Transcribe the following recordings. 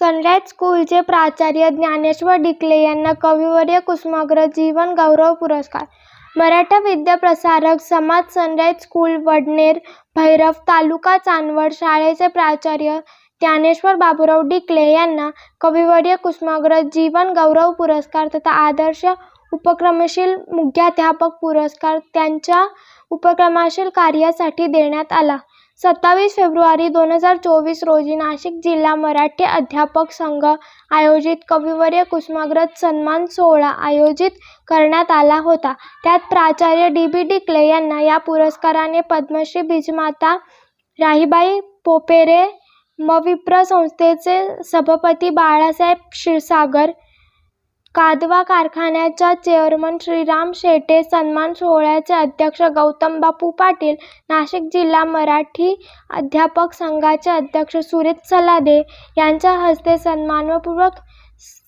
Sunrise स्कूलचे प्राचार्य ज्ञानेश्वर डिकले यांना कविवर्य कुसुमाग्रज जीवन गौरव पुरस्कार. मराठा विद्याप्रसारक समाज सनराइज स्कूल वडनेर भैरव तालुका चांदवड शाळेचे प्राचार्य ज्ञानेश्वर बाबूराव डिकले यांना कविवर्य कुसुमाग्रज जीवन गौरव पुरस्कार तथा आदर्श उपक्रमशील मुख्याध्यापक पुरस्कार त्यांच्या उपक्रमाशील कार्यासाठी देण्यात आला. सत्तावीस फेब्रुवारी दोन हजार चोवीस रोजी नाशिक जिल्हा मराठी अध्यापक संघ आयोजित कविवर्य कुसुमाग्रज सन्मान सोहळा आयोजित करण्यात आला होता. त्यात प्राचार्य डी बी डिकले यांना या पुरस्काराने पद्मश्री बीजमाता राहीबाई पोपेरे मविप्र संस्थेचे सभापती बाळासाहेब क्षीरसागर कादवा कारखान्याच्या चेअरमन श्रीराम शेटे सन्मान सोहळ्याचे अध्यक्ष गौतम बापू पाटील नाशिक जिल्हा मराठी अध्यापक संघाचे अध्यक्ष सुरेश सलादे यांच्या हस्ते सन्मानपूर्वक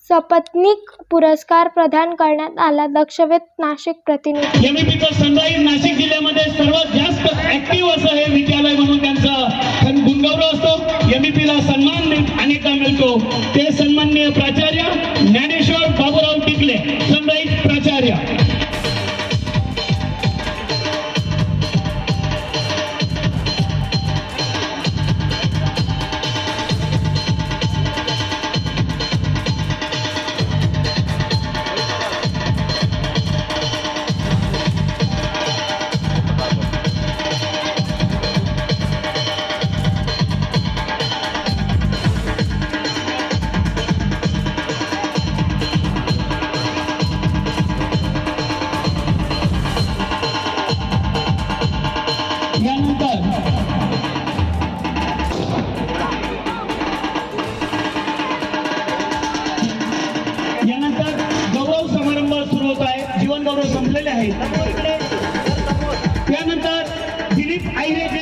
सपत्नीक पुरस्कार प्रदान करण्यात आला. दक्षवेत नाशिक प्रतिनिधी. सनराईज नाशिक जिल्ह्यामध्ये सर्वात जास्त ऍक्टिव्ह असं हे विद्यालय म्हणून त्यांचा सन्- गुणगौरव असतो. एमईपीला सन्मान अनेकदा मिळतो. ते सन्माननीय प्राचार्य बाबूराव टिकले सनराईज प्राचार्य. आहे. त्यानंतर दिलीप आईरे